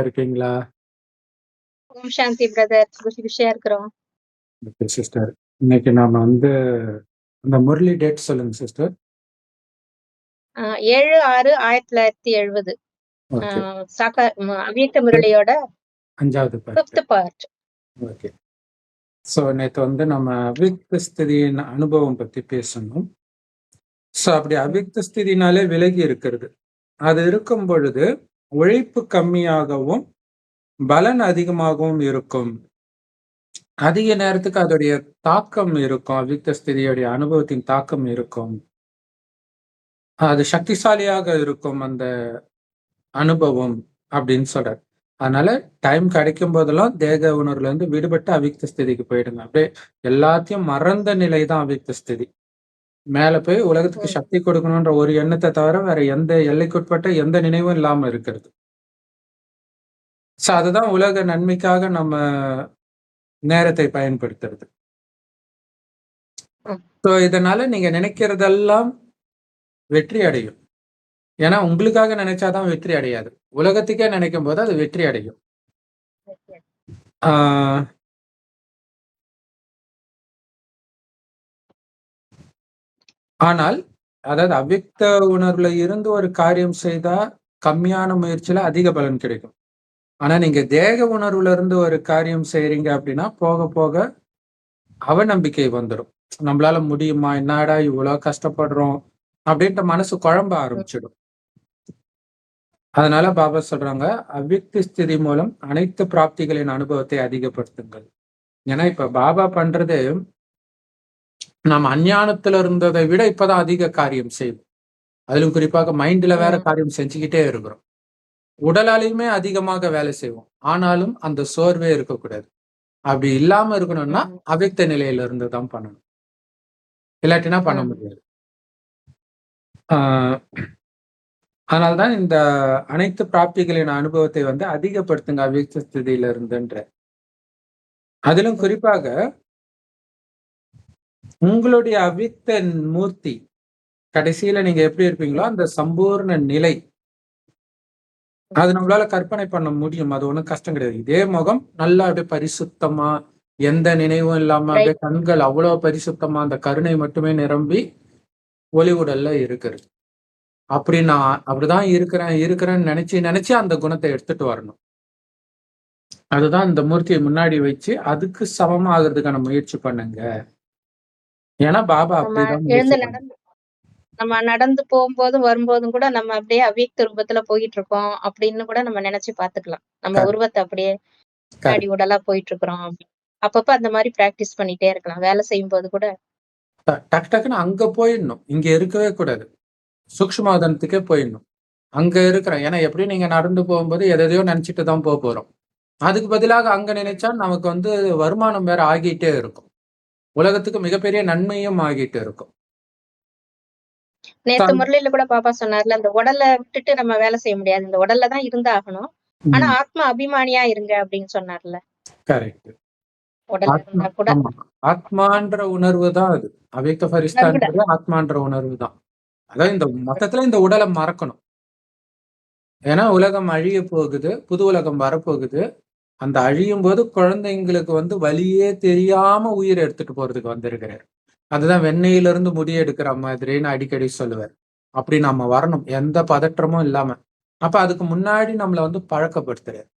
இருக்கீங்களா? ஓம் சாந்தி பிரதர். குஷி குஷியா இருக்கிறோம். Okay sister. இன்னைக்கு நாம வந்து அந்த முரளி டேட் சொல்லுங்க சிஸ்டர். அ 7/6/1970 அ ஓகே. சாக்கா ம அவ்யக்த முரளியோட 5வது பார்ட். 5த் பார்ட். ஓகே. ஸோ நேத்து வந்து நம்ம அவ்யக்த ஸ்திதியின் அனுபவம் பத்தி பேசணும். ஸோ அப்படி அவ்யக்த ஸ்திதினாலே விலகி இருக்கிறது. அது இருக்கும் பொழுது உழைப்பு கம்மியாகவும், பலன் அதிகமாகவும் இருக்கும். அதிக நேரத்துக்கு அதோடைய தாக்கம் இருக்கும். அவித்த ஸ்திதியுடைய அனுபவத்தின் தாக்கம் இருக்கும். அது சக்திசாலியாக இருக்கும் அந்த அனுபவம் அப்படின்னு சொல்றார். அதனால டைம் கிடைக்கும் போதெல்லாம் தேக உணர்வுல இருந்து விடுபட்டு அவிக்த ஸ்திதிக்கு போயிடுங்க. அப்படியே எல்லாத்தையும் மறந்த நிலை தான் அவிக்த ஸ்திதி. மேல போய் உலகத்துக்கு. சக்தி கொடுக்கணுன்ற ஒரு எண்ணத்த தவிர வேற எந்த எல்லைக்குட்பட்ட எந்த நினைவும் இல்லாம இருக்கிறது. ஸோ அதுதான் உலக நன்மைக்காக நம்ம நேரத்தை பயன்படுத்துறது. ஸோ இதனால நீங்க நினைக்கிறதெல்லாம் வெற்றி அடையும். ஏன்னா உங்களுக்காக நினைச்சா தான் வெற்றி அடையாது. உலகத்துக்கே நினைக்கும்போது அது வெற்றி அடையும். ஆனால், அதாவது அவ்யக்த உணர்வுல இருந்து ஒரு காரியம் செய்தா, கம்மியான முயற்சியில அதிக பலன் கிடைக்கும். ஆனா நீங்க தேக உணர்வுல இருந்து ஒரு காரியம் செய்யறீங்க அப்படின்னா, போக போக அவநம்பிக்கை வந்துடும் நம்மளால முடியுமா? என்னடா இவ்வளோ கஷ்டப்படுறோம் அப்படின்ட்டு மனசு குழம்ப ஆரம்பிச்சிடும். அதனால பாபா சொல்றாங்க, அவ்யக்த ஸ்திதி மூலம் அனைத்து பிராப்திகளின் அனுபவத்தை அதிகப்படுத்துங்கள். ஏன்னா இப்ப பாபா பண்றது நம்ம அஞ்ஞானத்துல இருந்ததை விட இப்பதான் அதிக காரியம் செய்வோம். அதிலும் குறிப்பாக மைண்ட்ல வேற. காரியம் செஞ்சுக்கிட்டே இருக்கிறோம். உடலாலயுமே அதிகமாக வேலை செய்வோம். ஆனாலும் அந்த சோர்வே இருக்கக்கூடாது. அப்படி இல்லாம இருக்கணும்னா. அவ்யக்த நிலையில இருந்து தான் பண்ணணும். இல்லாட்டினா பண்ண. முடியாது. ஆ. அதனால தான் இந்த அனைத்து பிராப்திகளின் அனுபவத்தை வந்து அதிகப்படுத்துங்க அவ்யக்த ஸ்திதியில இருந்துன்ற. அதிலும். குறிப்பாக உங்களுடைய அவித்த மூர்த்தி கடைசியில நீங்க எப்படி இருப்பீங்களோ, அந்த சம்பூர்ண நிலை அது நம்மளால கற்பனை பண்ண முடியும். அது ஒண்ணும் கஷ்டம் கிடையாது. இதே முகம் நல்லா அப்படியே பரிசுத்தமா, எந்த நினைவும் இல்லாம அப்படியே கண்கள் அவ்வளவு பரிசுத்தமா அந்த கருணை மட்டுமே நிரம்பி ஒளிவுடல்ல உடல்ல இருக்கிறது. அப்படி நான் அப்படிதான் இருக்கிறேன் இருக்கிறேன்னு நினைச்சு நினைச்சு அந்த குணத்தை எடுத்துட்டு வரணும். அதுதான் இந்த மூர்த்தியை முன்னாடி வச்சு அதுக்கு சமமா ஆகுறதுக்கான முயற்சி பண்ணுங்க. ஏன்னா பாபா அப்படிதான் நம்ம நடந்து போம்போதும், வரும்போதும் கூட நம்ம அப்படியே அவ்யக்த ரூபத்துல போயிட்டு இருக்கோம் அப்படின்னு கூட நம்ம நினைச்சு பார்த்துக்கலாம். நம்ம. உருவத்த அப்படியே கரெக்ட். உடலா போயிட்டு இருக்கிறோம். அப்பப்ப அந்த மாரி பிராக்டிஸ் பண்ணிட்டே இருக்கலாம். வேலை செய்யும்போது கூட ட டக்கு டக்குன்னு அங்க போயிடணும். இங்க இருக்கவே கூடாது. சூக்ஷ்மவதனத்துக்கே போயிடணும். அங்க இருக்கிறேன். ஏன்னா எப்படியும் நீங்க நடந்து போகும்போது எதையோ நினைச்சுட்டு தான் போப்போறோம். அதுக்கு பதிலாக அங்க நினைச்சா நமக்கு வந்து வருமானம் வேற ஆகிட்டே இருக்கும். உலகத்துக்கு மிகப்பெரிய நன்மையும் ஆகிட்டு இருக்கும். நேத்து சம் முரளில கூட பாப்பா சொன்னார்ல, அந்த உடல விட்டுட்டு நம்ம வேலை செய்ய முடியாது. இந்த உடல்ல தான் இருந்தாகணும். ஆனா. ஆத்ம அபிமானியா இருங்க அப்படின்னு சொன்னார்ல. கரெக்ட். ஆத்மான்ற உணர்வு தான் அது. உணர்வுட ஃபரிஸ்தான்றது ஆத்மான்ற உணர்வு தான். அதாவது இந்த மொத்தத்துல இந்த உடல மறக்கணும். ஏன்னா உலகம் அழியப் போகுது. புது உலகம் வரப்போகுது. அந்த அழியும் போது குழந்தைங்களுக்கு வந்து வழியே தெரியாம உயிர் எடுத்துட்டு போறதுக்கு வந்திருக்கிறார். அதுதான் வெண்ணெயிலிருந்து முடி எடுக்கிற மாதிரின்னு அடிக்கடி சொல்லுவார். அப்படி நம்ம வரணும். எந்த பதற்றமும் இல்லாம. அப்ப அதுக்கு முன்னாடி நம்மளை வந்து பழக்கப்படுத்துறாரு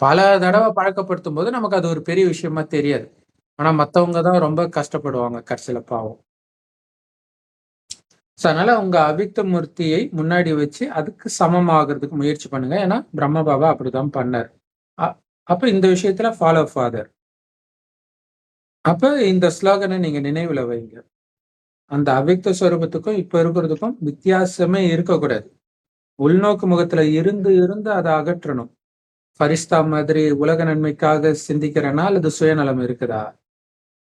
பல தடவை பழக்கப்படுத்தும் போது நமக்கு அது ஒரு பெரிய விஷயமா தெரியாது. ஆனா மத்தவங்க தான் ரொம்ப கஷ்டப்படுவாங்க கடைசியில பாவம். ஸோ அதனால உங்க அவித்த மூர்த்தியை முன்னாடி வச்சு அதுக்கு சமமாகறதுக்கு முயற்சி பண்ணுங்க. ஏன்னா பிரம்ம பாபா அப்படிதான் பண்ணார். அப்போ அப்ப இந்த விஷயத்துல ஃபாலோ ஃபாதர். அப்ப இந்த ஸ்லோகனை நீங்க நினைவுல வைங்க. அந்த அவ்யக்த ஸ்வரூபத்துக்கும், இப்ப இருக்கிறதுக்கும் வித்தியாசமே இருக்கக்கூடாது. உள்நோக்கு முகத்துல இருந்து இருந்து அதை அகற்றணும். ஃபரிஸ்தா மாதிரி உலக நன்மைக்காக சிந்திக்கிறனா அல்லது சுயநலம் இருக்குதா?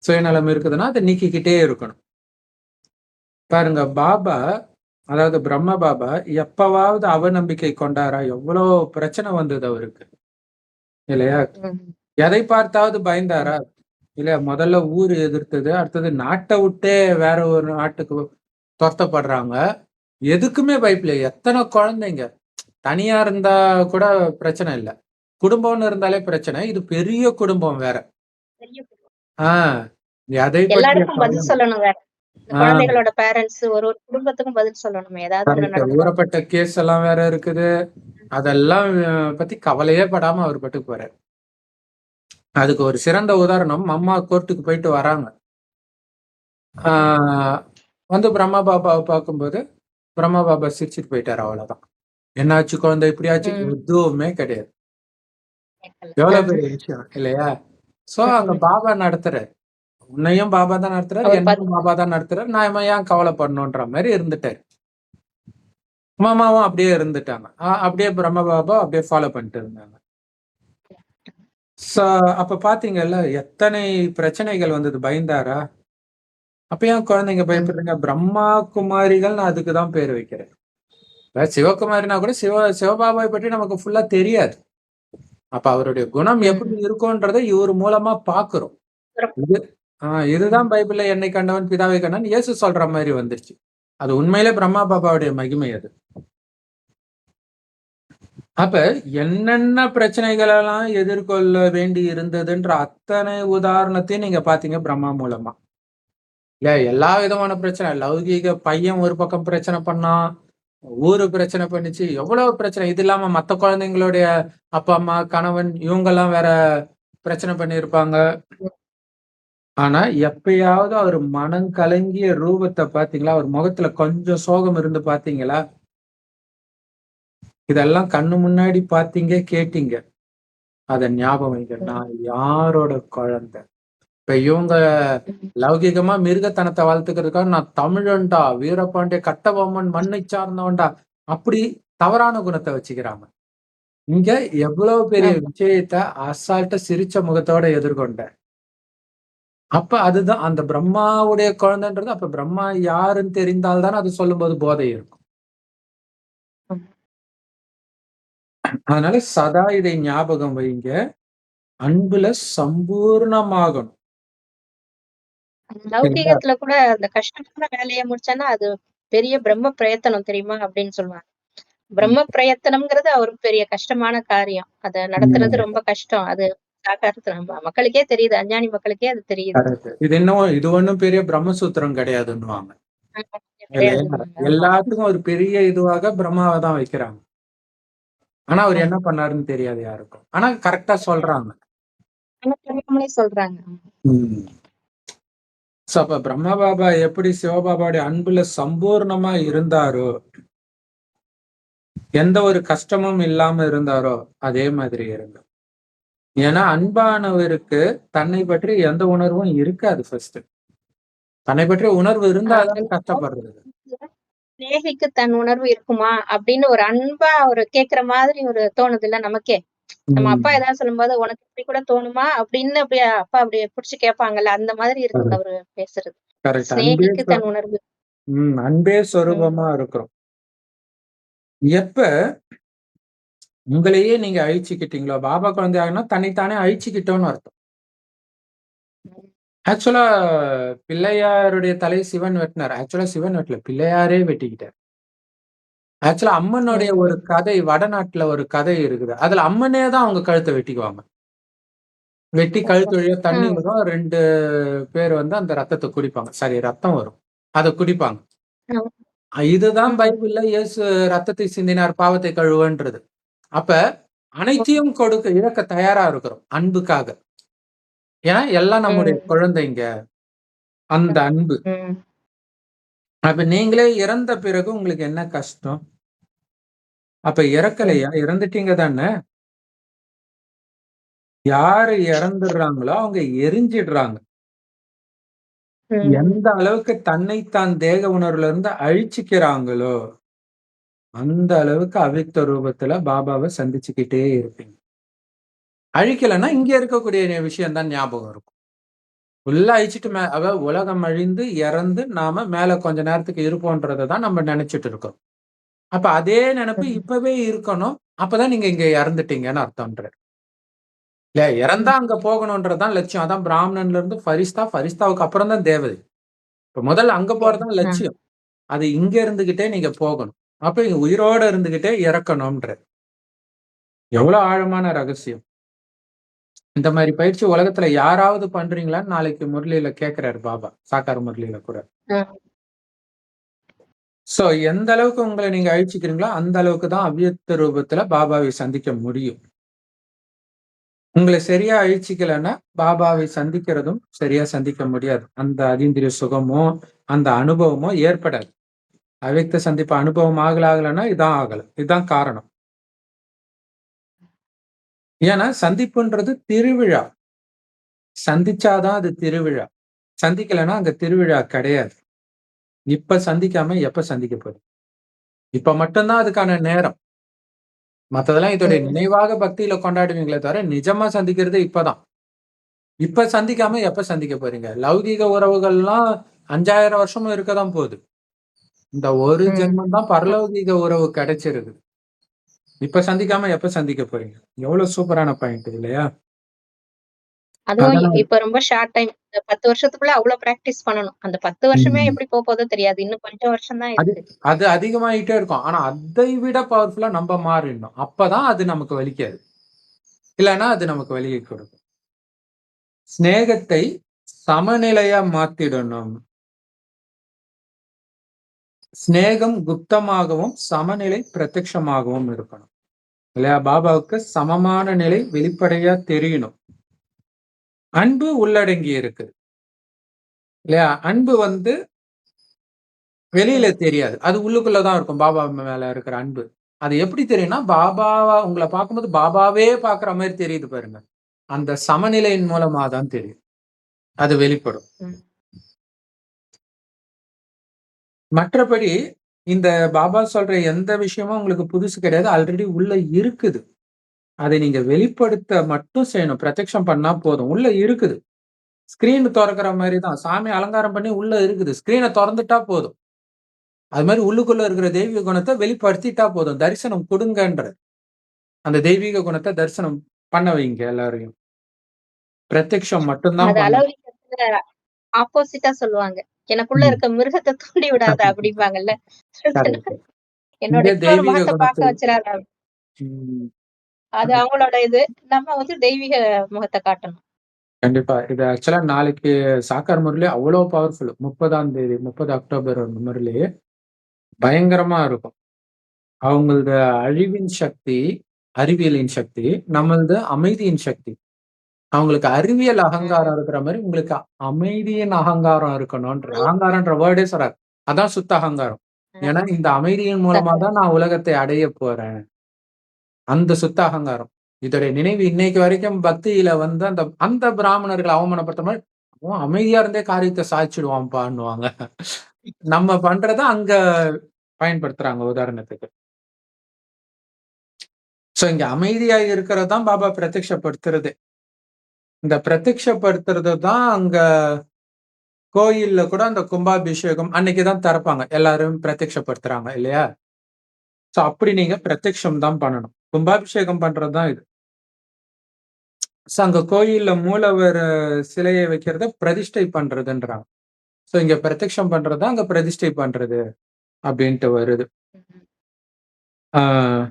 சுயநலம் இருக்குதுன்னா அதை நீக்கிக்கிட்டே இருக்கணும். பாருங்க பாபா, அதாவது பிரம்ம பாபா எப்பவாவது அவநம்பிக்கை கொண்டாரா? எவ்வளோ பிரச்சனை வந்தது அவருக்கு. இல்லையா? எதை பார்த்தாவது. பயந்தாரா? இல்ல முதல்ல ஊர் எதிர்த்தது. அடுத்தது நாட்ட விட்டே வேற ஒரு நாட்டுக்கு தொரத்தப்படுறாங்க. எதுக்குமே பயப்படல. எத்தன குழந்தைங்க. தனியா இருந்தா கூட பிரச்சனை இல்ல. குடும்பம்னு இருந்தாலே பிரச்சனை. இது பெரிய குடும்பம் வேற. பெரிய குடும்பம். ஆ. எதை எல்லாருக்கும் பதில் சொல்லணும் வேற. குழந்தைகளோட பேரண்ட்ஸ் ஒரு ஒரு குடும்பத்துக்கும் பதில் சொல்லணுமே. ஏதாவது. ஊறப்பட்ட கேஸ் எல்லாம் வேற இருக்குது. அதெல்லாம் பத்தி கவலையே படாம அவர் பாட்டுக்கு போறாரு. அதுக்கு ஒரு சிறந்த உதாரணம் அம்மா கோர்ட்டுக்கு போயிட்டு வராங்க. வந்து பிரம்மா பாபாவ பார்க்கும்போது, பிரம்மா பாபா சிரிச்சுட்டு போயிட்டாரு அவ்வளவுதான். என்னாச்சு குழந்தை இப்படியாச்சு. எதுவுமே கிடையாது. எவ்வளவு. பெரிய விஷயம் இல்லையா? சோ அங்க. பாபா நடத்துறாரு. உன்னையும் பாபா தான் நடத்துறாரு, என்னையும் பாபா தான் நடத்துறாரு. நாம ஏன் கவலைப்படணுன்ற மாரி இருந்துட்டாரு. மாமாவும் அப்படியே இருந்துட்டாங்க. அப்படியே பிரம்ம பாபா அப்படியே ஃபாலோ பண்ணிட்டு இருந்தாங்க. சோ அப்ப பார்த்தீங்கல்ல, எத்தனை பிரச்சனைகள் வந்தது பயந்தாரா? அப்ப ஏன் குழந்தைங்க. பயப்படுறீங்க? பிரம்மா குமாரிகள் நான் அதுக்கு தான் பேர் வைக்கிறேன். சிவகுமாரினா கூட சிவ சிவபாபாவை பற்றி நமக்கு ஃபுல்லா தெரியாது. அப்ப அவருடைய குணம் எப்படி. இருக்கும்ன்றத இவர் மூலமா பார்க்கிறோம். சிறப்பு. இது ஆ இதுதான். பைபிள்ல என்னை கண்டவன் பிதாவை கண்டான் இயேசு சொல்ற மாரி வந்துருச்சு. அது உண்மையிலே பிரம்மா பாபாவுடைய மகிமை அது. அப்ப என்னென்ன பிரச்சனைகள் எல்லாம் எதிர்கொள்ள வேண்டி இருந்ததுன்ற அத்தனை உதாரணத்தையும் நீங்க பாத்தீங்க பிரம்மா மூலமா. இல்ல எல்லா விதமான பிரச்சனை. லௌகீக பையன் ஒரு பக்கம் பிரச்சனை பண்ணான். ஊரு பிரச்சனை பண்ணிச்சு எவ்வளவு பிரச்சனை. இது இல்லாம மத்த குழந்தைங்களுடைய அப்பா, அம்மா, கணவன் இவங்கலாம் வேற பிரச்சனை பண்ணியிருப்பாங்க. ஆனா எப்பயாவது அவர் மனம் கலங்கிய ரூபத்தை பாத்தீங்களா அவர் முகத்துல கொஞ்சம் சோகம் இருந்து பாத்தீங்களா இதெல்லாம் கண்ணு முன்னாடி பார்த்தீங்க, கேட்டீங்க. அத ஞாபகம் வைங்க. நான் யாரோட குழந்தை? இப்ப இவங்க. லௌகீகமா மிருகத்தனத்த வளர்த்துக்கிறதுக்காக நான் தமிழன்டா, வீரபாண்டிய கட்டபொம்மன் மண்ணை சார்ந்தவன்டா, அப்படி தவறான குணத்த வச்சுக்கிறாங்க. இங்க எவ்வளவு பெரிய. விஷயத்த அசால்ட்டா சிரிச்ச முகத்தோட எதிர்கொண்டார். அப்ப அதுதான் அந்த பிரம்மாவுடைய குழந்தைன்றது அப்ப பிரம்மா யாருன்னு தெரிந்தால் தானே அது சொல்லும்போது போதை இருக்கும். அதனால சதா இதை ஞாபகம் வைங்க. அன்புல சம்பூர்ணமாகணும். சரிங்களா? லௌகீகத்துல கூட அந்த கஷ்டமான வேலைய முடிச்சான்னா, அது பெரிய பிரம்ம பிரயத்தனம் தெரியுமா? அப்படின்னு சொல்லுவாங்க. ம். பிரம்ம பிரயத்தனம்ங்கிறது அவருக்கு பெரிய கஷ்டமான காரியம். அத நடத்துறது ம். ரொம்ப கஷ்டம். அது நம்ம மக்களுக்கே தெரியுது. அஞ்ஞானி மக்களுக்கே அது தெரியுது. இது இன்னும் இது ஒண்ணும் பெரிய பிரம்மசூத்திரம் கிடையாதுன்னுவாங்க. ஆமா. ஆமா. எல்லாத்துக்கும் ஒரு பெரிய இதுவாக பிரம்மாவ தான் வைக்கிறாங்க. ஆனா அவர். என்ன பண்ணாருன்னு தெரியாது யாருக்கும். ஆனா கரெக்ட்டா சொல்றாங்க. சொல்றாங்க. சோ அப்ப பிரம்ம பாபா எப்படி சிவபாபாவுடைய அன்புல சம்பூர்ணமா இருந்தாரோ எந்த ஒரு கஷ்டமும் இல்லாம இருந்தாரோ, அதே மாதிரி இருங்க. ஏன்னா அன்பானவருக்கு தன்னை பற்றி எந்த உணர்வும் இருக்காது ஃபர்ஸ்ட். தன்னை பற்றிய உணர்வு ஆ இருந்தா அந்த தான் கஷ்டப்படுறது. சிநேகிக்கு தன் உணர்வு இருக்குமா? அப்படின்னு ஒரு அன்பா ஒரு கேட்கிற மாதிரி ஒரு தோணுதுல்ல நமக்கே. நம்ம அப்பா. ஏதாவது சொல்லும்போது, "உனக்கு இப்படி கூட தோணுமா?" அப்படின்னு அப்படியே அப்பா அப்படியே புடிச்சு கேட்பாங்கல்ல. அந்த மாதிரி இருக்குது. அவரு பேசுறது. சிநேகிக்கு தன் உணர்வு. ம். அன்பே. சொரூபமா இருக்கிறோம். எப்ப உங்களையே நீங்க அழிச்சுக்கிட்டீங்களோ, பாபா குழந்தையாகனா தன்னைத்தானே அழிச்சுக்கிட்டோம்னு அர்த்தம். ஆக்சுவலா பிள்ளையாருடைய தலை சிவன் வெட்டினார். ஆக்சுவலா சிவன் வெட்டல. பிள்ளையாரே வெட்டிக்கிட்டார். ஆக்சுவலா அம்மனுடைய ஒரு. கதை வடநாட்டுல ஒரு கதை இருக்குது. அதுல அம்மனே தான் அவங்க கழுத்த வெட்டிக்குவாங்க. வெட்டி கழுத்து வழியா தண்ணி. வரும். 2 பேர் வந்து அந்த ரத்தத்த குடிப்பாங்க. சாரி ரத்தம் வரும். அத குடிப்பாங்க. இதுதான். பைபிள்ல இயேசு ரத்தத்தை சிந்தினார் பாவத்தை கழுவன்றது. அப்ப அனைத்தையும் கொடுக்க இழக்க தயாரா இருக்கிறோம். அன்புக்காக. ஏன்னா எல்லாம் நம்முடைய ம். குழந்தைங்க. அந்த. அன்பு. ம். அப்ப நீங்களே இறந்த பிறகு உங்களுக்கு என்ன கஷ்டம்? அப்ப ம். இறக்கலையா? இறந்துட்டீங்க தானே? யாரு இறந்துடுறாங்களோ அவங்க எரிஞ்சிடுறாங்க. ம். எந்த அளவுக்கு தன்னைத்தான் தேக உணர்வுல இருந்து அழிச்சுக்கிறாங்களோ, அந்த அளவுக்கு அவ்யக்த ரூபத்துல பாபாவ சந்திச்சுக்கிட்டே இருப்பீங்க. அழிக்கலன்னா இங்க இருக்கக்கூடிய விஷயம் தான் ஞாபகம் இருக்கும். ஃபுல்லா அழிச்சுட்டு மே அதாவது உலகம் அழிந்து, இறந்து நாம மேல கொஞ்ச நேரத்துக்கு இருப்போம்ன்றத தான் நம்ம நெனச்சுட்டு இருக்கோம். அப்ப அதே நெனப்பு. இப்பவே இருக்கணும். அப்பதான் நீங்க இங்க இறந்துட்டீங்கன்னு அர்த்தம்ன்றாரு. இல்ல இறந்தா. அங்க போகணும்ன்றது தான் லட்சியம். அதான் பிராமணன்ல இருந்து ஃபரிஸ்தா, ஃபரிஸ்தாவுக்கு அப்புறம் தான் தேவதை. இப்ப முதல்ல அங்க சரி. போறது தான் ஆ. லட்சியம். அது இங்க இருந்துகிட்டே நீங்க போகணும். அப்ப இங்க உயிரோட இருந்துகிட்டே இறக்கணும்ன்ற எவ்வளவு ஆழமான ரகசியம் இந்த மாதிரி பயிற்சி உலகத்துல யாராவது பண்றீங்களான்னு நாளைக்கு முரளியில கேக்குறாரு பாபா. சாக்கார முரளியில கூட. சோ எந்த அளவுக்கு உங்களை நீங்க அழிச்சுக்கிறீங்களோ அந்த அளவுக்கு தான் அவ்வியக்த ரூபத்துல பாபாவை சந்திக்க முடியும். உங்களை சரியா அழிச்சிக்கலைன்னா பாபாவை சந்திக்கிறதும் சரியா சந்திக்க முடியாது. அந்த அதீந்திரிய சுகமோ அந்த அனுபவமோ ஏற்படாது. அவ்வியக்த சந்திப்பு அனுபவம் ஆகல ஆகலைன்னா இதான் ஆகல. இதுதான் காரணம். ஏன்னா சந்திப்புன்றது திருவிழா. சந்திச்சாதான் அது திருவிழா. சந்திக்கலைன்னா அங்க திருவிழா கிடையாது. இப்ப சந்திக்காம எப்ப சந்திக்க போகுது இப்ப மட்டும்தான் அதுக்கான நேரம். மத்ததெல்லாம் இதோடைய. நினைவாக பக்தியில கொண்டாடுவீங்களே தவிர நிஜமா சந்திக்கிறது இப்பதான். இப்ப சந்திக்காம எப்ப சந்திக்க போறீங்க? லௌகீக உறவுகள்லாம் அஞ்சாயிரம் வருஷமும் இருக்கதான் போகுது. இந்த ஒரு. ஜென்மம் தான் பரலௌகீக உறவு கிடைச்சிருக்கு இப்ப சந்திக்காம எப்ப சந்திக்க போறீங்க? எவ்வளவு சூப்பரான பாயிண்ட் இல்லையா? அதுவும் இப்ப ரொம்ப ஷார்ட் டைம் இந்த பத்து வருஷத்துக்குள்ள அவ்வளவு பிராக்டிஸ் பண்ணணும். அந்த பத்து வருஷமே. எப்படி போக போதோ தெரியாது. இன்னும் கொஞ்சம் வருஷம் தான் அது அதிகமாயிட்டே இருக்கும். ஆனா அதை விட பவர்ஃபுல்லா நம்ம மாறிடணும். அப்பதான் அது நமக்கு வலிக்காது. இல்லைன்னா அது நமக்கு வலியை கொடுக்கும். சிநேகத்தை சமநிலையா மாத்திடணும். சிநேகம் குப்தமாகவும் சமநிலை பிரத்யட்சமாகவும் இருக்கணும். இல்லையா? பாபாவுக்கு சமமான நிலை வெளிப்படையா தெரியணும். அன்பு உள்ளடங்கி இருக்கு. இல்லையா? அன்பு வந்து வெளியில தெரியாது. அது உள்ளுக்குள்ளதான் இருக்கும். பாபா மேல இருக்கிற அன்பு. அது எப்படி தெரியும்னா பாபாவா உங்களை பார்க்கும்போது பாபாவே பாக்குற மாதிரி தெரியுது பாருங்க. அந்த சமநிலையின் மூலமா தான் தெரியும். அது வெளிப்படும். மற்றபடி இந்த பாபா சொல்ற எந்த விஷயமும் உங்களுக்கு புதுசு கிடையாது. ஆல்ரெடி உள்ள இருக்குது. அதை நீங்க வெளிப்படுத்த மட்டும் செய்யணும். பிரத்யக்ஷம் பண்ணா போதும். உள்ள இருக்குது. ஸ்கிரீன் திறக்கிற மாதிரி தான் சாமி அலங்காரம் பண்ணி உள்ள இருக்குது. ஸ்கிரீனை திறந்துட்டா போதும். அது மாதிரி உள்ளுக்குள்ள இருக்கிற தெய்வீக குணத்தை வெளிப்படுத்திட்டா போதும். தரிசனம் கொடுங்கன்ற அந்த தெய்வீக குணத்தை தரிசனம் பண்ண வைங்க எல்லாரையும். பிரத்யக்ஷம் மட்டும்தான் ஆப்போசிட்டா சொல்லுவாங்க. எனக்குள்ள. இருக்க மிருகத்தை தூண்டி விடாத அப்படிம்பாங்கல்ல. என்னோட முகத்தை பார்க்க வச்சிடாத அது அவங்களோட இது. நம்ம வந்து தெய்வீக முகத்தை காட்டணும். கண்டிப்பா. இது ஆக்சுவலா நாளைக்கு சாக்கார் முரளி அவ்வளவு பவர்ஃபுல் முப்பதாம் தேதி முப்பது அக்டோபர் முரளி பயங்கரமா இருக்கும். அவங்களது அழிவின் சக்தி அறிவியலின் சக்தி நம்மளது அமைதியின் சக்தி. அவங்களுக்கு அறிவியல் அகங்காரம் இருக்கிற மாதிரி உங்களுக்கு அமைதியின் அகங்காரம் இருக்கணும்ன்ற அகங்காரம்ன்ற வேர்டே சொல்றாரு அதான் சுத்த அகங்காரம். ஏன்னா இந்த அமைதியின் மூலமா தான் நான் உலகத்தை அடைய போறேன். அந்த சுத்த அகங்காரம். இதோடைய நினைவு இன்னைக்கு வரைக்கும் பக்தியில வந்து அந்த அந்த பிராமணர்களை அவமானப்படுத்த மாதிரி அமைதியா இருந்தே காரியத்தை சாய்ச்சிடுவான்ப்பான்னுவாங்க. நம்ம பண்றத அங்க பயன்படுத்துறாங்க உதாரணத்துக்கு. சோ இங்க அமைதியா இருக்கிறது தான் பாபா பிரத்யக்ஷப்படுத்துறது. இந்த பிரத்யக்ஷப்படுத்துறது தான் அங்க கோயில்ல கூட அந்த கும்பாபிஷேகம் அன்னைக்குதான் திறப்பாங்க. எல்லாரும் பிரத்யக்ஷப்படுத்துறாங்க இல்லையா? சோ அப்படி நீங்க பிரத்யக்ஷம் தான் பண்ணணும். கும்பாபிஷேகம் பண்றதுதான் இது. சோ அங்க கோயில்ல மூலவர் சிலையை வைக்கிறத பிரதிஷ்டை பண்றதுன்றாங்க. சோ இங்க பிரத்யக்ஷம் பண்றது அங்க பிரதிஷ்டை பண்றது அப்படின்ட்டு வருது. ஆஹ்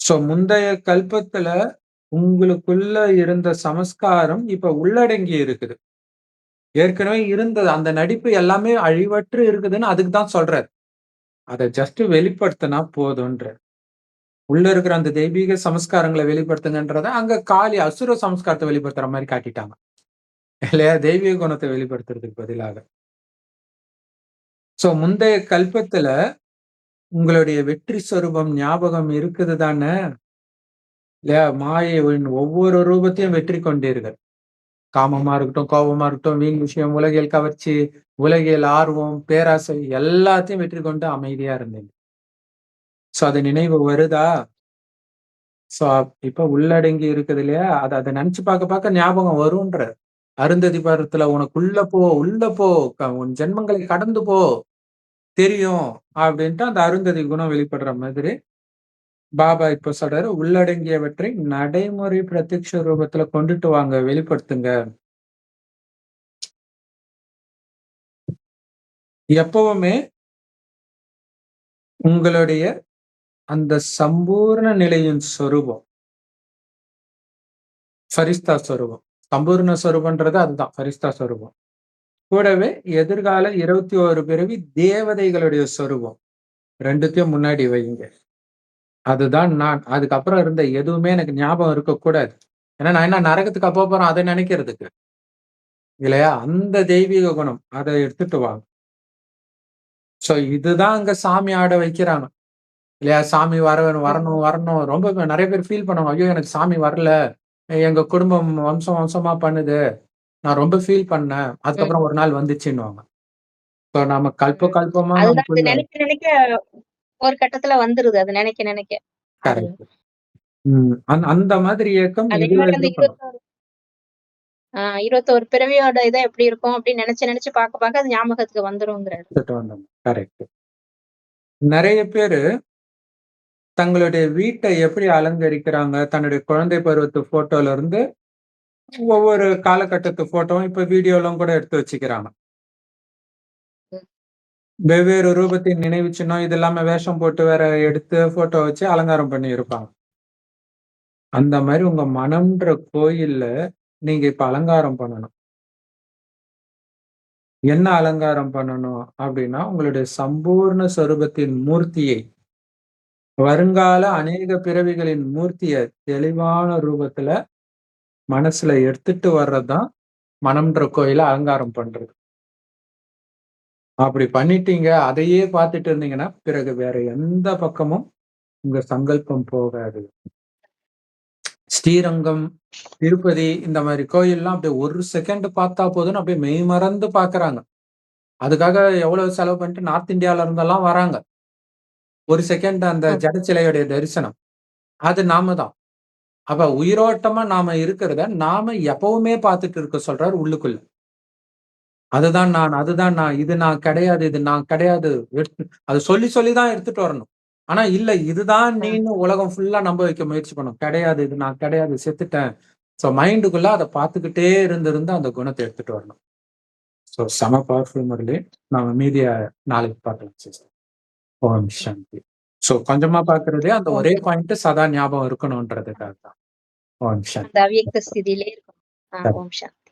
சோ முந்தைய கல்பத்துல உங்களுக்குள்ள இருந்த சமஸ்காரம் இப்ப உள்ளடங்கி இருக்குது. ஏற்கனவே இருந்தது. அந்த நடிப்பு எல்லாமே அழிவற்று இருக்குதுன்னு அதுக்கு தான் சொல்றாரு. அதை ஜஸ்ட் வெளிப்படுத்தினா போதும்ன்ற உள்ள இருக்கிற அந்த தெய்வீக சமஸ்காரங்களை வெளிப்படுத்துங்கன்றத அங்க காளி அசுர சமஸ்காரத்தை வெளிப்படுத்துற மாதிரி காட்டிட்டாங்க. இல்லையா? தெய்வீக குணத்தை வெளிப்படுத்துறதுக்கு பதிலாக. சோ முந்தைய கல்பத்துல உங்களுடைய வெற்றி சொரூபம் ஞாபகம் இருக்குது தானே இல்லையா? மாயையின் ஒவ்வொரு ரூபத்தையும் வெற்றி கொண்டீர்கள். காமமா இருக்கட்டும் கோபமா இருக்கட்டும் வீண் விஷயம் உலகியல் கவர்ச்சி உலகியல் ஆர்வம் பேராசை எல்லாத்தையும் வெற்றி கொண்டு அமைதியா இருந்தீங்க. சோ அது நினைவு வருதா? சோ இப்ப உள்ளடங்கி இருக்குது இல்லையா? அதை அதை நினைச்சு பார்க்க பார்க்க ஞாபகம் வரும்ன்ற. அருந்ததி பருவத்துல உனக்கு உள்ள போ உள்ள போ உன் ஜென்மங்களை கடந்து போ தெரியும் அப்படின்ட்டு அந்த அருந்ததி குணம் வெளிப்படுற மாதிரி பாபா இப்ப சொல்றாரு உள்ளடங்கியவற்றை நடைமுறை பிரத்யக்ஷ ரூபத்துல கொண்டுட்டு வாங்க வெளிப்படுத்துங்க எப்பவுமே உங்களுடைய அந்த சம்பூர்ண நிலையின் சொரூபம். ஃபரிஸ்தா சொரூபம். சம்பூர்ண சொரூபன்றது அதுதான். ஃபரிஸ்தா சொரூபம். கூடவே எதிர்கால 21 பிறவி தேவதைகளுடைய சொரூபம். ரெண்டுத்தையும் முன்னாடி வையுங்க. அதுதான் நான். அதுக்கப்புறம் இருந்த எதுவுமே எனக்கு ஞாபகம் இருக்கக்கூடாது. ஏன்னா நான் என்ன நரகத்துக்கா போப்போறோம் அத நெனைக்கிறதுக்கு. இல்லையா? அந்த தெய்வீக குணம். அத எடுத்துட்டு வாங்க. ஸோ இதுதான் அங்க சாமி ஆட வைக்கிறாங்க. இல்லையா? சாமி வர வரணும் வரணும். ரொம்ப நெறைய பேர் ஃபீல் பண்ணுவாங்க. ஐயோ! எனக்கு சாமி வரல. எங்க குடும்பம் வம்சம் வம்சமா பண்ணுது. நான் ரொம்ப ஃபீல் பண்ணேன். அதுக்கப்புறம் ஒரு நாள் வந்துச்சுன்னுவாங்க. ஸோ நாம கல்ப. கல்பமா நெனைக்க ஒரு கட்டத்துல வந்துருது. அது நெனைக்க நெனைக்க. அந்த மாதிரி இயக்கம் அதே இதுல மாரி அந்த இருந்து பண்ணும். 21 ஆ 21 பிறவியோட இத எப்படி இருக்கும் அப்படின்னு நெனச்சு நெனச்சு பாக்க பாக்க அது ஞாபகத்துக்கு வந்தோம். கரெக்ட். நெறைய பேரு தங்களுடைய வீட்ட எப்படி அலங்கரிக்கிறாங்க, தன்னுடைய குழந்தை பருவத்து ஃபோட்டோல இருந்து ஒவ்வொரு காலகட்டத்து ஃபோட்டோவும் இப்ப வீடியோலாம் கூட எடுத்து வச்சுக்கிறாங்க. வெவ்வேறு ரூபத்தின் நினைவு சின்னம் இது இல்லாம வேஷம் போட்டு வேற எடுத்து போட்டோ வச்சு அலங்காரம் பண்ணி இருப்பாங்க. அந்த மாதிரி உங்க மனம்ன்ற கோயில்ல நீங்க இப்ப அலங்காரம் பண்ணணும். என்ன அலங்காரம் பண்ணணும் அப்படின்னா, உங்களுடைய சம்பூர்ண சொரூபத்தின் மூர்த்தியை வருங்கால அநேக பிறவிகளின் மூர்த்திய தெளிவான ரூபத்துல மனசுல எடுத்துட்டு வர்றதுதான் மனம்ன்ற கோயில அலங்காரம் பண்றது. அப்படி பண்ணிட்டீங்க, அதையே பார்த்துட்டு இருந்தீங்கன்னா, பிறகு வேற எந்த பக்கமும் உங்க சங்கல்பம் போகாது. ஸ்ரீரங்கம், திருப்பதி இந்த மாரி கோயில்லாம் அப்படியே ஒரு செகண்ட் பார்த்தா போதும்ன்னு அப்படியே மெய்மறந்து பார்க்குறாங்க. அதுக்காக எவ்வளவு செலவு பண்ணிட்டு நார்த் இந்தியால இருந்தெல்லாம் வராங்க. ஒரு செகண்ட் அந்த ம். ஜட சிலையுடைய தரிசனம். அது நாம தான். அப்ப உயிரோட்டமா நாம இருக்கிறத நாம எப்பவுமே பார்த்துட்டு இருக்க சொல்றாரு உள்ளுக்குள்ள. அதுதான் நான், அதுதான் நான், இது நான் கிடையாது, இது நான் கிடையாது. அது சொல்லி சொல்லி தான் எடுத்துட்டு வரணும். ஆனா இல்ல இதுதான் ஆ. நீன்னு உலகம் ஃபுல்லா நம்ப வைக்க முயற்சி பண்ணும். கிடையாது, இது நான் கிடையாது, செத்துட்டேன். ஸோ மைண்டுக்குள்ள அத பார்த்துக்கிட்டே இருந்து இருந்து அந்த குணத்த எடுத்துட்டு வரணும். ஸோ செம பவர்ஃபுல் முரளி. நாம மீதிய நாளைக்கு பார்க்கலாம் சிஸ்டர். ஓம் சாந்தி. ஸோ கொஞ்சமா பார்க்கிறதே அந்த ஒரே. பாயிண்ட் சதா ஞாபகம் இருக்கணும்ன்றதுக்காக தான். ஓம் சாந்தி. ஸ்திதியிலே. ஓம் சாந்தி.